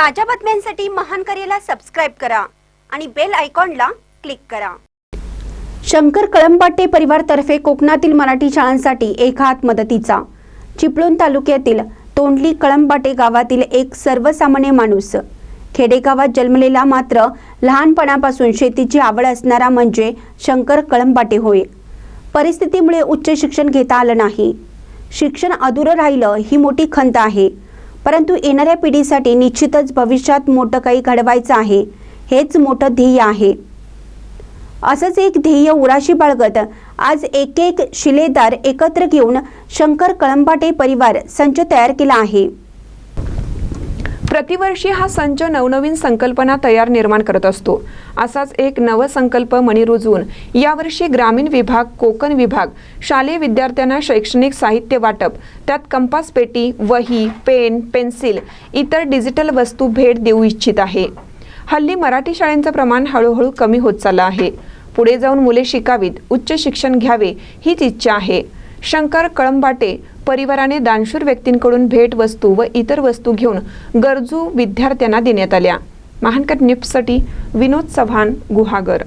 ताज्या बातम्यांसाठी महान करेला सबस्क्राईब करा आणि बेल आयकॉनला क्लिक करा. शंकर कळंबाटे परिवारतर्फे कोकणातील मराठी शाळांसाठी एक हात मदतीचा. चिपळूण तालुक्यातील तोंडली कळंबाटे गावातील एक सर्वसामान्य माणूस. खेडेगावात जन्मलेला मात्र लहानपणापासून शेतीची आवड असणारा म्हणजे शंकर कळंबाटे होय. परिस्थितीमुळे उच्च शिक्षण घेता आलं नाही. शिक्षण अधुरं राहिलं ही मोठी खंत आहे. परंतु येणाऱ्या पिढीसाठी निश्चितच भविष्यात मोठं काही घडवायचं आहे. हेच मोठं ध्येय आहे. असंच एक ध्येय उराशी बाळगत आज एक एक शिलेदार एकत्र घेऊन शंकर कळंबाटे परिवार संच तयार केला आहे. प्रतिवर्षी हा संच नवनवीन संकल्पना तयार निर्माण करत असतो. असाच एक नवसंकल्प मणी रुजवून यावर्षी ग्रामीण विभाग कोकण विभाग शालेय विद्यार्थ्यांना शैक्षणिक साहित्य वाटप त्यात कंपास पेटी वही पेन पेन्सिल इतर डिजिटल वस्तू भेट देऊ इच्छित आहे. हल्ली मराठी शाळेंचं प्रमाण हळूहळू कमी होत चाललं आहे. पुढे जाऊन मुले शिकावीत उच्च शिक्षण घ्यावे हीच इच्छा आहे. शंकर कळंबाटे परिवाराने दानशूर व्यक्तींकडून भेट वस्तू व इतर वस्तू घेऊन गरजू विद्यार्थ्यांना देण्यात आल्या. महानकर निफ्टसाठी विनोद चव्हाण गुहागर.